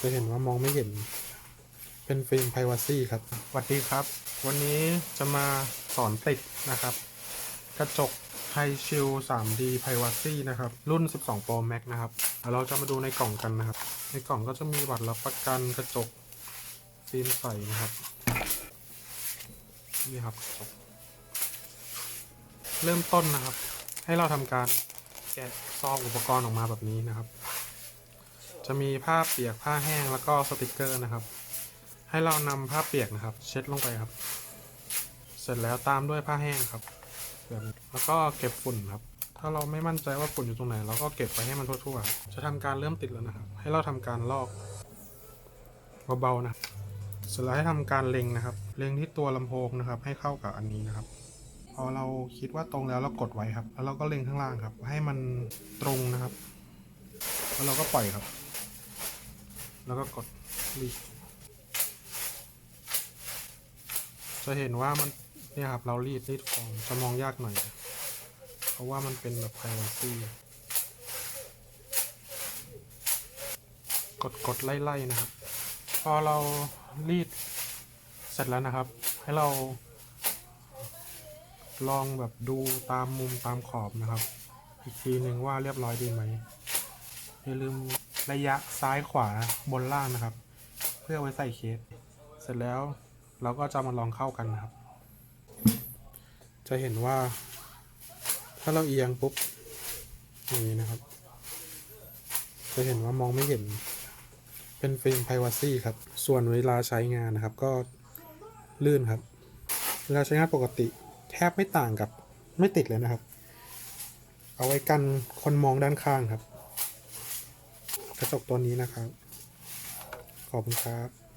จะเห็นว่ามองไม่เห็น เป็นฟิล์ม privacy ครับสวัสดีครับ วันนี้จะมาสอนติดนะครับ กระจกไฮชิล 3D privacy นะครับ รุ่น 12 Pro Max นะครับเดี๋ยวเราจะมาดูในกล่องกันนะครับ ในกล่องก็จะมีบัตรรับประกันกระจกฟิล์มใสนะครับ นี่ครับกระจกเริ่มต้นนะครับ ให้เราทำการแกะซองอุปกรณ์ออกมาแบบนี้นะครับ จะมีผ้าเปียกผ้าแห้งแล้วก็สติกเกอร์นะครับ ให้เรานำผ้าเปียกนะครับ เช็ดลงไปครับ เสร็จแล้วตามด้วยผ้าแห้งครับแบบแล้วก็เก็บฝุ่นครับ ถ้าเราไม่มั่นใจว่าฝุ่นอยู่ตรงไหน เราก็เก็บไปให้มันทั่วๆ จะทำการเริ่มติดแล้วนะครับ ให้เราทำการลอกเบาๆนะ เสร็จแล้วให้ทำการเล็งนะครับ เล็งที่ตัวลำโพงนะครับ ให้เข้ากับอันนี้นะครับ พอเราคิดว่าตรงแล้วเรากดไว้ครับ แล้วเราก็เล็งข้างล่างครับ ให้มันตรงนะครับ แล้วเราก็ปล่อยครับ แล้วก็กดรีจะเห็นว่ามันเนี่ยครับเรารีดรีดฟองจะมองยากหน่อย เพราะว่ามันเป็นแบบ privacy กดกดไล่ๆนะครับ พอเรารีดเสร็จแล้วนะครับ ให้เรา ลองแบบดูตามมุมตามขอบนะครับ อีกทีหนึ่งว่าเรียบร้อยดีไหมอย่าลืม ระยะซ้ายขวาบนล่างนะครับ เพื่อไว้ใส่เคส เสร็จแล้วเราก็จะมาลองเข้ากันนะครับ จะเห็นว่า ถ้าเราเอียงปุ๊บอย่างนี้นะครับ จะเห็นว่ามองไม่เห็น เป็นฟิล์ม privacy ครับ ส่วนเวลาใช้งานนะครับก็ลื่นครับ เวลาใช้งานปกติแทบไม่ต่างกับไม่ติดเลยนะครับ เอาไว้กันคนมองด้านข้างครับ กระจกตัวนี้นะครับ ขอบคุณครับ